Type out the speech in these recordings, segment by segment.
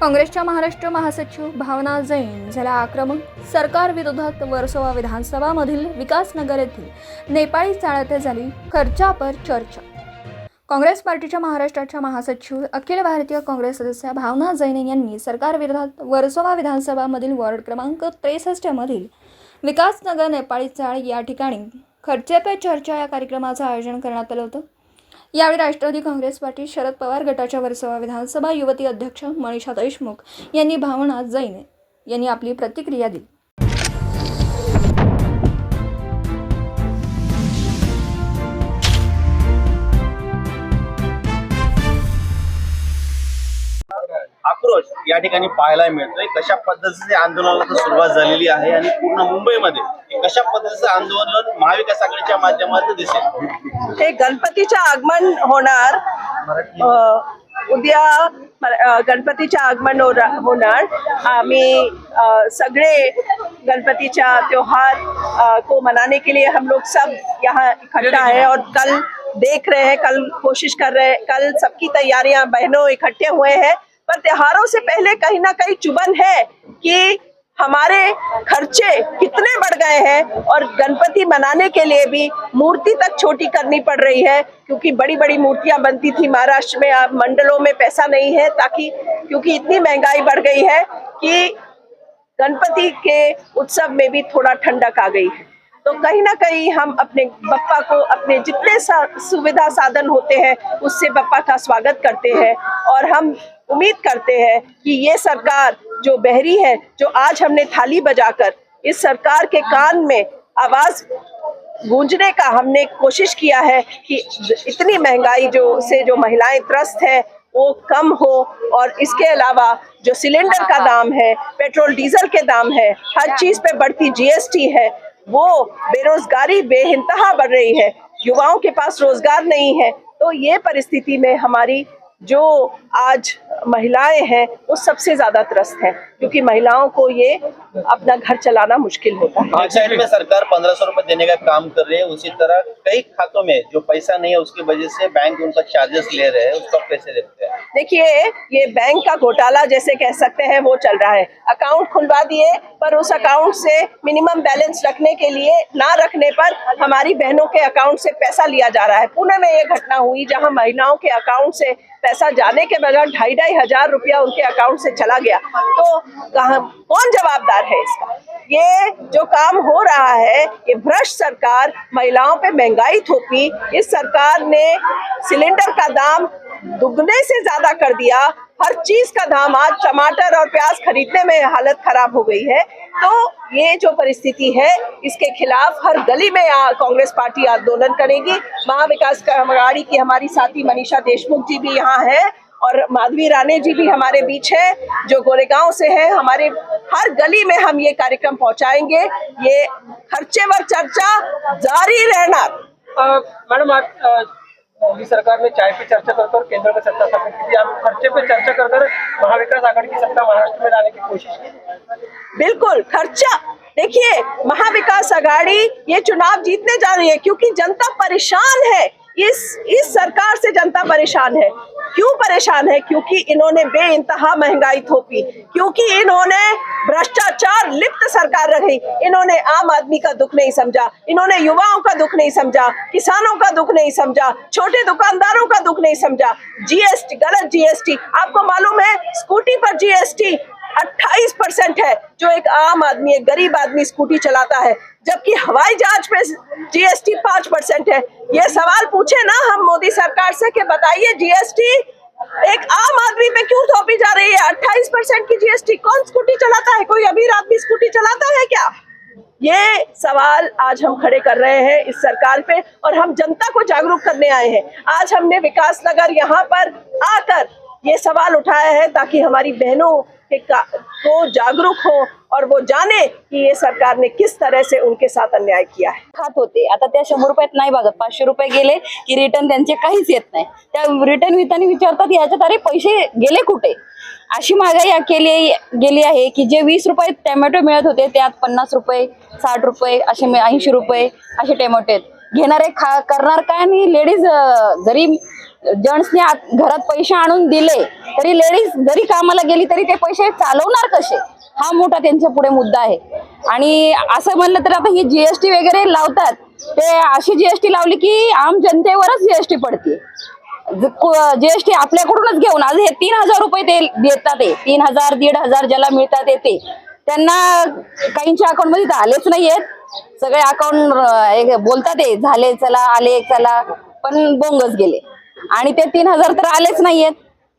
काँग्रेसच्या महाराष्ट्र महासचिव भावना जैन झाल्या आक्रमक. सरकार विरोधात वर्सोवा विधानसभामधील विकासनगर येथील नेपाळी चाळत झाली खर्चापर चर्चा. काँग्रेस पार्टीच्या महाराष्ट्राच्या महासचिव अखिल भारतीय काँग्रेस सदस्या भावना जैन यांनी सरकारविरोधात वर्सोवा विधानसभामधील वॉर्ड क्रमांक त्रेसष्टमधील विकासनगर नेपाळी चाळ या ठिकाणी खर्चे पे चर्चा या कार्यक्रमाचं आयोजन करण्यात आलं होतं. यावेळी राष्ट्रवादी काँग्रेस पार्टी शरद पवार गटाच्या वर्सोवा विधानसभा युवती अध्यक्ष मनीषा देशमुख यांनी भावना जैन यांनी आपली प्रतिक्रिया दिली. या ठिकाणी पाहायला मिळतोय. कशा पद्धतीचे आंदोलनाला सुरुवात झालेली आहे आणि पूर्ण मुंबईमध्ये कशा पद्धतीचं आंदोलन महाविकास आघाडीच्या माध्यमातून दिसेल? हे गणपतीच्या आगमन होणार अ, उद्या गणपतीच्या आगमन होणार. आम्ही अ, सगळे गणपतीचा त्योहार को मनाने के लिए हम लोग सब यहाँ इकट्ठा है और कल देख रहे हैं कल कोशिश कर रहे हैं कल सबकी तैयारियां बहनों इकट्ठे हुए हैं। पर त्योहारों से पहले कहीं ना कहीं चुभन है कि हमारे खर्चे कितने बढ़ गए हैं और गणपति मनाने के लिए भी मूर्ति तक छोटी करनी पड़ रही है क्योंकि बड़ी बड़ी मूर्तियाँ बनती थी महाराष्ट्र में अब मंडलों में पैसा नहीं है ताकि क्योंकि इतनी महँगाई बढ़ गई है कि गणपति के उत्सव में भी थोड़ा ठंडक आ गई। है तो कहीं ना कहीं हम अपने बप्पा को अपने जितने सा, सुविधा साधन होते हैं उससे बप्पा का स्वागत करते हैं और हम उम्मीद करते हैं कि ये सरकार जो बहरी है, जो आज हमने थाली बजाकर इस सरकार के कान में आवाज़ गूंजने का हमने कोशिश किया है कि इतनी महँगाई जो से जो महिलाएँ त्रस्त है, वो कम हो और इसके अलावा जो सिलेंडर का दाम है, पेट्रोल, डीजल के दाम है, हर चीज़ पे बढ़ती जीएसटी है, वो बेरोजगारी बेइंतहा बढ़ रही है। युवाओं के पास रोज़गार नहीं है। तो ये परिस्थिति में हमारी जो आज महिलाएँ हैं वो सबसे ज़्यादा त्रस्त है क्योंकि महिलाओं को ये अपना घर चलाना मुश्किल होता है। एक साइड में सरकार पंद्रह सौ रुपए देने का काम कर रही है उसी तरह कई खातों में जो पैसा नहीं है उसकी वजह से बैंक उनका चार्जेस ले रहे हैं उसका कैसे देखते हैं। देखिए ये बैंक का घोटाला जैसे कह सकते हैं वो चल रहा है। अकाउंट खुलवा दिए पर उस अकाउंट से मिनिमम बैलेंस रखने के लिए ना रखने पर हमारी बहनों के अकाउंट से पैसा लिया जा रहा है। पुणे में ये घटना हुई जहाँ महिलाओं के अकाउंट से पैसा जाने के बगैर ढाई ढाई हज़ार रुपया उनके अकाउंट से चला गया। तो कहा कौन जवाबदार है इसका? ये जो काम हो रहा है, ये भ्रष्ट सरकार महिलाओं पे महँगाई थोपी, इस सरकार ने सिलेंडर का दाम दुगने से ज़्यादा कर दिया। हर चीज़ का दाम आज टमाटर और प्याज खरीदने में हालत खराब हो गई है। तो ये जो परिस्थिति है, इसके खिलाफ हर गली में कांग्रेस पार्टी आंदोलन करेगी। महाविकास अघाड़ी की हमारी साथी मनीषा देशमुख जी भी यहाँ है। और माधवी राणे जी भी हमारे बीच है जो गोरेगांव से है हमारे हर गली में हम ये कार्यक्रम पहुंचाएँगे। ये खर्चे पर चर्चा जारी रहना। मैडम अ, मोदी सरकार ने चाय पे चर्चा कर कर केंद्र में सत्ता स्थापित की थी आप खर्चे पे चर्चा कर कर महाविकास आघाड़ी की सत्ता महाराष्ट्र में लाने की कोशिश की। बिल्कुल खर्चा। देखिए महाविकास आघाड़ी ये चुनाव जीतने जा रही है क्योंकि जनता परेशान है। इस इस सरकार से जनता परेशान है। क्यों परेशान है? क्योंकि इन्होंने बेइंतहा महँगाई थोपी। क्योंकि इन्होंने भ्रष्टाचार लिप्त सरकार रखी। इन्होंने आम आदमी का दुख नहीं समझा। इन्होंने युवाओं का दुख नहीं समझा। किसानों का दुख नहीं समझा। छोटे दुकानदारों का दुख नहीं समझा। जीएसटी गलत जीएसटी आपको मालूम है, स्कूटी पर जीएसटी 28 परसेंट है, जो एक आम आदमी, एक गरीब आदमी स्कूटी चलाता है। जबकि हवाई जहाज़ पे जीएसटी पाँच परसेंट है। ये सवाल पूछे ना हम मोदी सरकार से कि बताइए जीएसटी एक आम आदमी पे क्यों थोपी जा रही है? 28 परसेंट की जीएसटी कौन स्कूटी चलाता है? कोई अमीर आदमी स्कूटी चलाता है क्या? ये सवाल आज हम खड़े कर रहे हैं इस सरकार पे और हम जनता को जागरूक करने आए हैं। आज हमने विकास नगर यहाँ पर आकर ये सवाल उठाया है ताकि हमारी बहनों के का- को जागरूक हो और वो जाने कि ये सरकार ने किस तरह से उनके साथ अन्याय किया है। खात होते. आता त्या शंभर रुपयात नाही बघत. पाचशे रुपये गेले की रिटर्न त्यांचे काहीच येत नाही. त्या रिटर्न वितानी विचारतात याच्यात अरे पैसे गेले कुठे? अशी महागाई केली गेली आहे की जे वीस रुपये टॅमॅटो मिळत होते त्यात पन्नास रुपये साठ रुपये असे ऐंशी रुपये असे टॅमॅटो आहेत. घेणारे खा करणार काय? आणि लेडीज जरी जेंट्सने घरात पैसे आणून दिले तरी लेडीज जरी कामाला गेली तरी ते पैसे चालवणार कसे? हा मोठा त्यांच्या पुढे मुद्दा आहे. आणि असं म्हणलं तर आता ही जीएसटी वगैरे लावतात ते अशी जीएसटी लावली की आम जनतेवरच जीएसटी पडते. जीएसटी आपल्याकडूनच घेऊन आज हे तीन हजार रुपये ते देतात ते. तीन हजार दीड हजार ज्याला मिळतात ते त्यांना काहींच्या अकाउंटमध्ये तर आलेच नाहीयेत. सगळे अकाउंट बोलतात ते झाले चला आले चला पण बोंगच गेले. आणि ते तीन हजार तर आलेच नाहीयेत.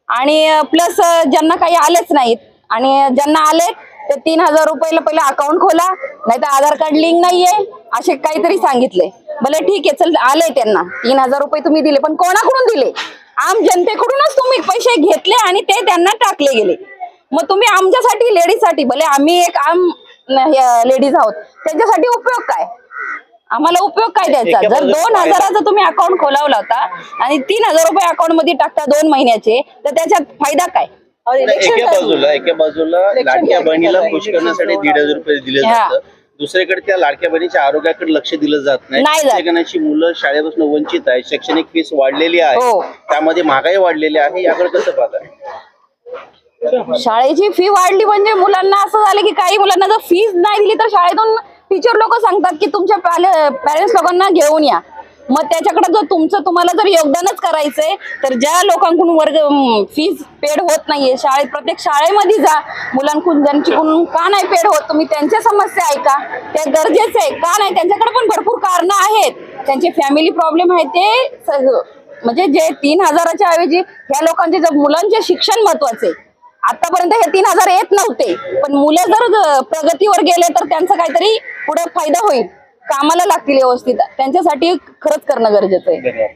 आणि प्लस ज्यांना काही आलेच नाहीत. आणि ज्यांना आले ते तीन हजार रुपयाला पहिलं अकाउंट खोला नाही तर आधार कार्ड लिंक नाहीये असे काहीतरी सांगितले. भले ठीक आहे चल आले त्यांना. तीन हजार रुपये तुम्ही दिले पण कोणाकडून दिले? आम जनतेकडूनच तुम्ही पैसे घेतले आणि ते त्यांना टाकले गेले. मग तुम्ही आमच्यासाठी लेडीजसाठी भले आम्ही एक आम लेडीज आहोत. त्यांच्यासाठी उपयोग काय? आम्हाला उपयोग काय द्यायचा? जर दोन हजाराचं तुम्ही अकाउंट खोलावला होता आणि तीन हजार रुपये अकाउंटमध्ये टाकता दोन महिन्याचे तर त्याच्यात फायदा काय? एका बाजूला एका बाजूला लाडक्या बहिणीला खुश करण्यासाठी दीड हजार रुपये दिले. जातात. दुसरीकडे त्या लाडक्या बहिणीच्या आरोग्याकडे लक्ष दिलं जात नाही. मुलं शाळेपासून वंचित आहे शैक्षणिक फीस वाढलेली आहे. हो. त्यामध्ये महागाई वाढलेली आहे. याकडे कसं पाहताय शाळेची फी वाढली म्हणजे मुलांना असं झालं की काही मुलांना जर फीज नाही दिली तर शाळेतून टीचर लोक सांगतात की तुमच्या पॅरेंट्स लोकांना घेऊन या. मग त्याच्याकडे जर तुमचं तुम्हाला जर योगदानच करायचंय तर ज्या लोकांकडून वर्ग फीज पेड होत नाहीये शाळेत प्रत्येक शाळेमध्ये जा. मुलांकडून ज्यांच्याकडून का नाही पेड होत तुम्ही त्यांच्या समस्या ऐका. ते गरजेचं आहे. का नाही? त्यांच्याकडे पण भरपूर कारणं आहेत. त्यांचे फॅमिली प्रॉब्लेम आहे ते म्हणजे जे तीन हजाराच्या ऐवजी ह्या लोकांचे जर मुलांचे शिक्षण महत्त्वाचे आतापर्यंत हे तीन हजार येत नव्हते. पण मुलं जर प्रगतीवर गेले तर त्यांचा काहीतरी पुढे फायदा होईल. कामाला लागतील व्यवस्थित. त्यांच्यासाठी खरंच करणं गरजेचं आहे.